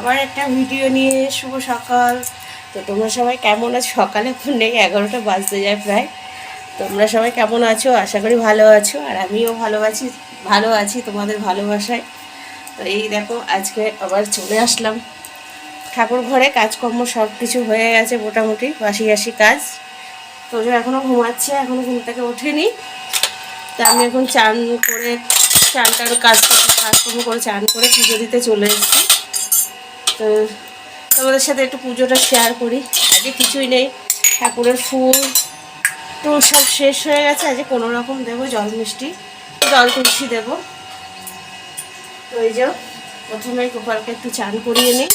আবার একটা ভিডিও নিয়ে শুভ সকাল। তো তোমরা সবাই কেমন আছো? সকালে এখন নেই, এগারোটা বাজতে যায় প্রায়। তোমরা সবাই কেমন আছো? আশা করি ভালো আছো, আর আমিও ভালো আছি ভালো আছি তোমাদের ভালোবাসায়। তো এই দেখো, আজকে আবার চলে আসলাম। ঠাকুর ঘরে কাজকর্ম সব কিছু হয়ে গেছে মোটামুটি, বাসি বাসি কাজ। তোজো এখনও ঘুমাচ্ছে এখনও ঘুম থেকে ওঠেনি। তা আমি এখন চান করে, চান টান কাজ কাজকর্ম করে চান করে পুজো দিতে চলে এসেছি। তো তোমাদের সাথে একটু পুজোটা শেয়ার করি। আজকে কিছুই নেই। ঠাকুরের ফুল টুল সব শেষ হয়ে গেছে। আজকে কোনো রকম দেবো, জল মিষ্টি, জল তুলসী দেবো। তো এই যে প্রথমে গোপালকে একটু চান করিয়ে নিই।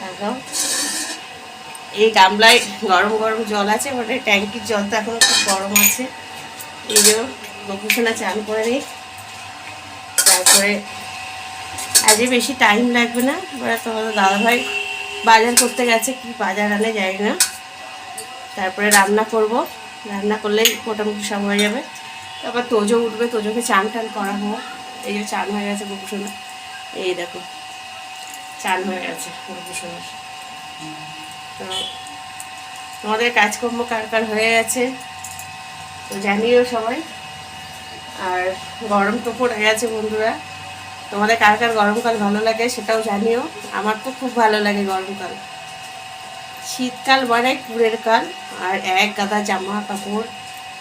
তারপর এই গামলায় গরম গরম জল আছে মানে ট্যাঙ্কির জল তো এখনও খুব গরম আছে। এই যে গোপুসোনা চান করে নিই। তারপরে আজকে বেশি টাইম লাগবে না। এবার তোমাদের দাদাভাই বাজার করতে গেছে, কি বাজার আনে জানি না। তারপরে রান্না করব। রান্না করলেই মোটামুটি সব হয়ে যাবে। তারপর তোজো উঠবে, তোজোকে চান টান করাবো। এই যে চান হয়ে গেছে গোপুসোনা এই দেখো, চান হয়ে গেছে গোপুসোনার। তো তোমাদের কাজকর্ম কার কার হয়ে গেছে, তো জানিও সবাই। আর গরম তো পড়ে গেছে বন্ধুরা। তোমাদের কার কার গরমকাল ভালো লাগে সেটাও জানিও। আমার তো খুব ভালো লাগে গরমকাল শীতকাল মানে কুড়ের কাল আর এক গাদা জামা কাপড়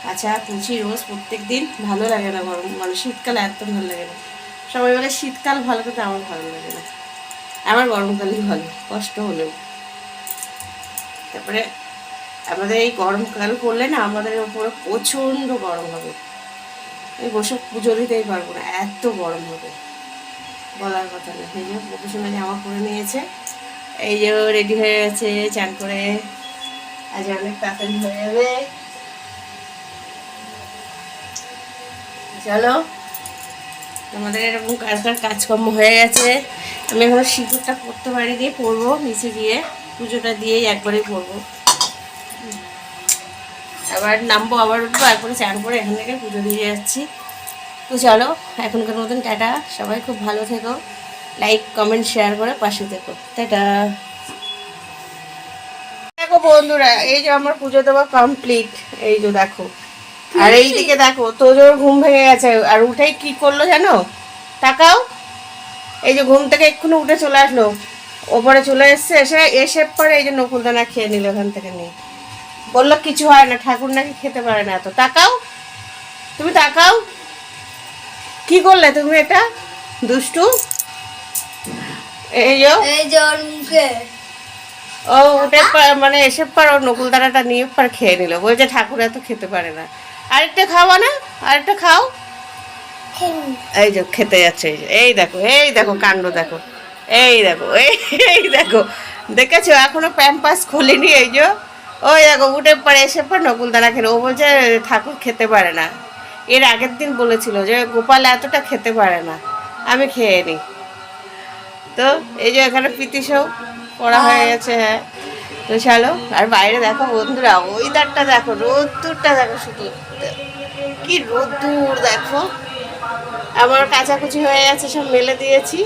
কাঁচা কুচি, রোজ প্রত্যেক দিন ভালো লাগে না গরম মানে শীতকাল এত ভালো লাগে না। সবাই বলে শীতকাল ভালো, কিন্তু আমার ভালো লাগে না। আমার গরমকালই ভালো, কষ্ট হলেও। তারপরে আমাদের এই গরমকাল পড়লে না আমাদের উপরে প্রচণ্ড গরম হবে। আমি বসে পুজো দিতেই পারব না, এত গরম হবে। বলার কথা না এই যে প্রফেশনাল জামা পরে নিয়েছে। এই যে রেডি হয়ে গেছে, চান করে। আজ অনেক তাড়াতাড়ি হয়ে যাবে। চলো। আমাদের এরকম কাজ কাজ কাজকর্ম হয়ে গেছে। আমি এখনও সিঁদুরটা করতে পারিনি, পরবো নিচে গিয়ে। পুজোটা দিয়েই একবারেই পরবো। আবার নামবো আবার উঠবো একবারে চান করে এখান থেকে পুজো দিয়ে যাচ্ছি। তো চলো এখনকার মতন টাটা। সবাই খুব ভালো থেকো। লাইক কমেন্ট শেয়ার করে পাশে থেকো। টাটা। দেখো বন্ধুরা এই যে আমার পুজো দেওয়া কমপ্লিট এই যে দেখো। আর এই দিকে দেখো তোজোর ঘুম ভেঙে গেছে। আর উঠেই কি করল জানো? তাকাও। এই যে ঘুম থেকে এক্ষুনি উঠে চলে আসলো। ওপরে চলে এসছে এসে এসে পরে এই যে নকুলদানা খেয়ে নিল ওখান থেকে নিয়ে। বলল কিছু হয় না ঠাকুর নাকি খেতে পারে না। এত তাকাও। তুমি তাকাও। কি করলে তুমি এটা? দুষ্টু? এই যে। এই জল মুখে। ও পা- মানে এসে পর ও নকুলদানাটা নিয়ে পর খেয়ে নিল। বলছে ঠাকুর এত খেতে পারে না। আরেকটা খাওয়া না আরেকটা খাও। এই যে খেতে যাচ্ছে এই দেখো এই দেখো কাণ্ড দেখো। এই দেখো এই এই দেখো। দেখেছ? এখনও প্যাম্পাস খোলেনি এই যে। ওই দেখো উঠে পরে এসে পর নকুলদানা খেলো। ও বলছে ঠাকুর খেতে পারে না। এর আগের দিন বলেছিল যে গোপাল এতটা খেতে পারে না আমি খেয়ে নিই। তো এই যে এখানে পিতিসও পড়া হয়ে গেছে হ্যাঁ। তো চলো আর বাইরে দেখো বন্ধুরা ওয়েদারটা দেখো রোদ্দুরটা দেখো শুধু। কি রোদ্দুর দেখো। আমার কাচাকুচি হয়ে গেছে সব মেলে দিয়েছি।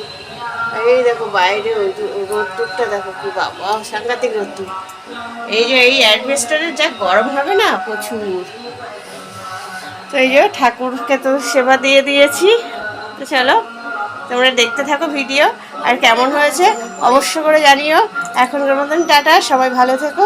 এই দেখো বাইরে রোদ্দুর- রোদ্দুরটা দেখো কি বাবা সাংঘাতিক রোদ্দুর। এই যে এই অ্যাডভেস্টারের যা গরম হবে না প্রচুর। তো এই যে ঠাকুরকে তো সেবা দিয়ে দিয়েছি। তো চলো, তোমরা দেখতে থাকো ভিডিও, আর কেমন হয়েছে অবশ্য করে জানিও। এখনকার মতন টাটা, সবাই ভালো থেকো।